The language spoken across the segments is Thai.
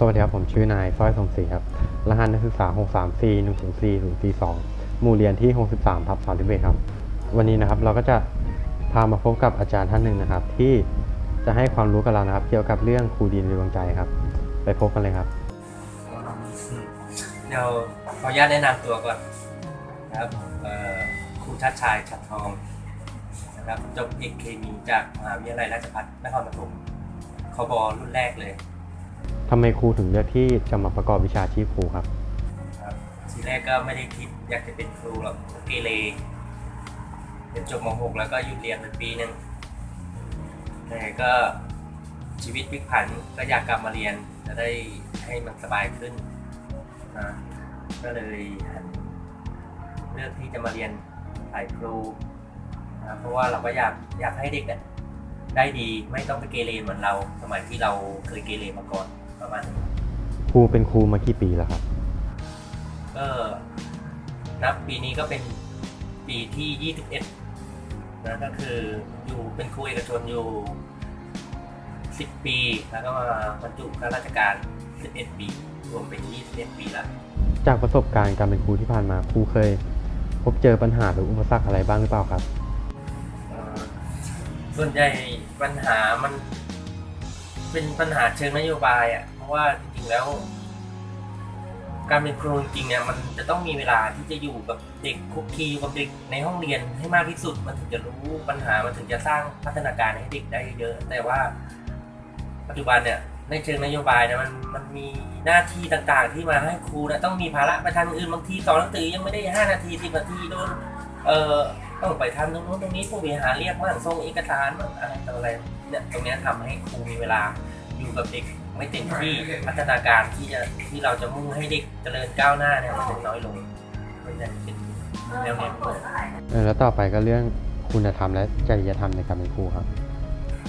สวัสดีครับ ผมชื่อนายสร้อยสมศรีครับ รหัสนักศึกษา 634 104 042 หมู่เรียนที่ 63ทับ31ครับ วันนี้นะครับเราก็จะพามาพบกับอาจารย์ท่านหนึ่งนะครับ ที่จะให้ความรู้กับเรานะครับ เกี่ยวกับเรื่องครูดินในดวงใจครับ ไปพบกันเลยครับ เดี๋ยวขออนุญาตแนะนำตัวก่อนนะครับครูชัดชายชัดทองนะครับจบเอกเคมีจากมหาวิทยาลัยราชภัฏนครปฐมคบรุ่นแรกเลย ทำไมครูถึงเลือกที่จะมาประกอบวิชาชีพครูครับ ครับทีแรกก็ไม่ได้คิดอยากจะเป็นครูหรอกเกเรเรียนจบม .6 แล้วก็หยุดเรียนไปปีหนึ่งแต่ก็ชีวิตพลิกผันก็อยากกลับมาเรียนจะได้ให้มันสบายขึ้นนะก็เลยเลือกที่จะมาเรียนสายครูนะเพราะว่าเราก็อยากอยากให้เด็กเนี่ยได้ดีไม่ต้องไปเกเรเหมือนเรา สมัยที่เราเคยเกเรมาก่อน ประมาณนี้ครูเป็นครูมากี่ปีแล้วครับ ก็นับปีนี้ก็เป็นปีที่ 21นะก็คืออยู่เป็นครูเอกชนอยู่ 10 ปี แล้วก็มาบรรจุข้าราชการ 11 ปี รวมเป็น 21 ปีละจากประสบการณ์การเป็นครูที่ผ่านมาครูเคย พบเจอปัญหาหรืออุปสรรคอะไรบ้างหรือเปล่าครับเอ่อส่วนใหญ่ปัญหามัน เป็นปัญหาเชิงนโยบายอะ่ะ เพราะว่าจริงๆแล้ว การเป็นครูจริงๆเนี่ยมันจะต้องมีเวลาที่จะอยู่กับเด็กคุกคีอยู่กับเด็กในห้องเรียนให้มากที่สุด มันถึงจะรู้ปัญหามันถึงจะสร้างพัฒนาการให้เด็กได้เยอะ แต่ว่า ปัจจุบันเนี่ยในเชิงนโยบายเนี่ยมันมันมีหน้าที่ต่างๆ ที่มาให้ครูเนี่ยต้องมีภาระไปทำอย่างอื่นบางทีสอนหนังสือยังไม่ได้ห้านาทีสิบนาทีโดนเอ่อ ต้องไปทำตรงนู้นตรงนี้ผู้บริหารเรียกมั่งส่งเอกสารมั่งอะไรต่ออะไรเนี่ยตรงนี้ยทำให้ครูมีเวลาอยู่กับเด็กไม่เต็มที่พัฒนาการที่จะที่เราจะมุ่งให้เด็กเจริญก้าวหน้าเนี่ยมันจะน้อยลงมันจะเป็นแนวโน้มเออแล้วต่อไปก็เรื่องคุณธรรมและจริยธรรมในการเป็นครูครับ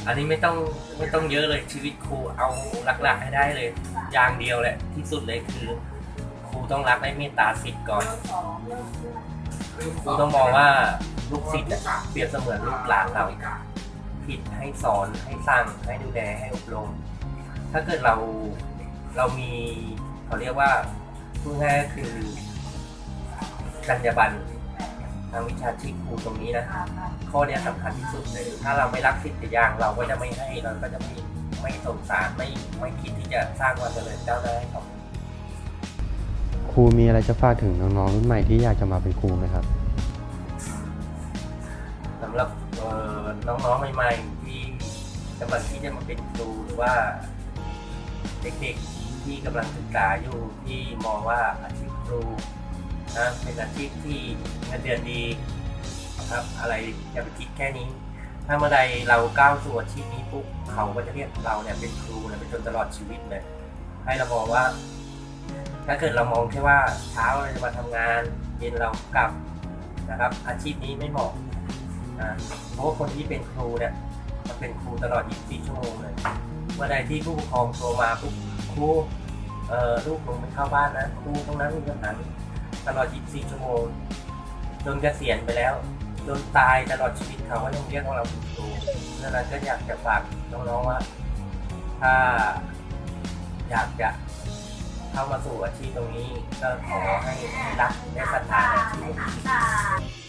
อันนี้ไม่ต้องไม่ต้องเยอะเลยชีวิตครูเอาหลักๆให้ได้เลย อย่างเดียวแหละที่สุดเลยคือ ครูต้องรักและเมตตาศิษย์ก่อน ครูต้องมองว่าลูกศิษย์อะเปรียบเสมือนลูกหลานเราผิดให้สอนให้สั่งให้ดูแลให้อบรม ถ้าเกิดเราเรามีเขาเรียกว่าพูดง่ายๆก็คือจรรยาบรรณทางวิชาชีพครูตรงนี้นะข้อเนี้ยสำคัญที่สุดเลย ถ้าเราไม่รักสิทธิ์อย่างเราก็จะไม่ให้เราก็จะไม่ไม่สงสารไม่ไม่คิดที่จะสร้างความเจริญก้าวหน้าให้เขา ครูมีอะไรจะฝากถึงน้องๆรุ่นใหม่ที่อยากจะมาเป็นครูไหมครับ สำหรับเอ่อน้องๆใหม่ๆที่กำลังที่จะมาเป็นครูหรือว่า เด็กๆที่กำลังศึกษาอยู่ที่มองว่าอาชีพครูนะเป็นอาชีพที่เงินเดือนดีนะครับ อะไรอย่าไปคิดแค่นี้ ถ้าเมื่อใดเราก้าวสู่อาชีพนี้ปุ๊บเขาก็จะเรียกเราเนี่ยเป็นครูเนี่ยเป็นจนตลอดชีวิตเลยให้เรามองว่า ถ้าเกิดเรามองแค่ว่าเช้าเราจะมาทำงานเย็นเรากลับนะครับ อาชีพนี้ไม่เหมาะนะเพราะว่าคนที่เป็นครูเนี่ยมันเป็นครูตลอด 24 ชั่วโมงเลยเมื่อใดที่ผู้ปกครองโทรมาปุ๊บครูเอ่อลูกลงไปเข้าบ้านนะครูตรงนั้นมีปัญหาตลอด 24 ชั่วโมงจนเกษียณไปแล้วจนตายตลอดชีวิตเขาก็ยังเรียกว่าเราเป็นครูดังนั้นก็อยากจะฝากน้องๆว่า ถ้าอยากจะ เข้ามาสู่อาชีพตรงนี้ก็ขอให้รักและศรัทธาในอาชีพ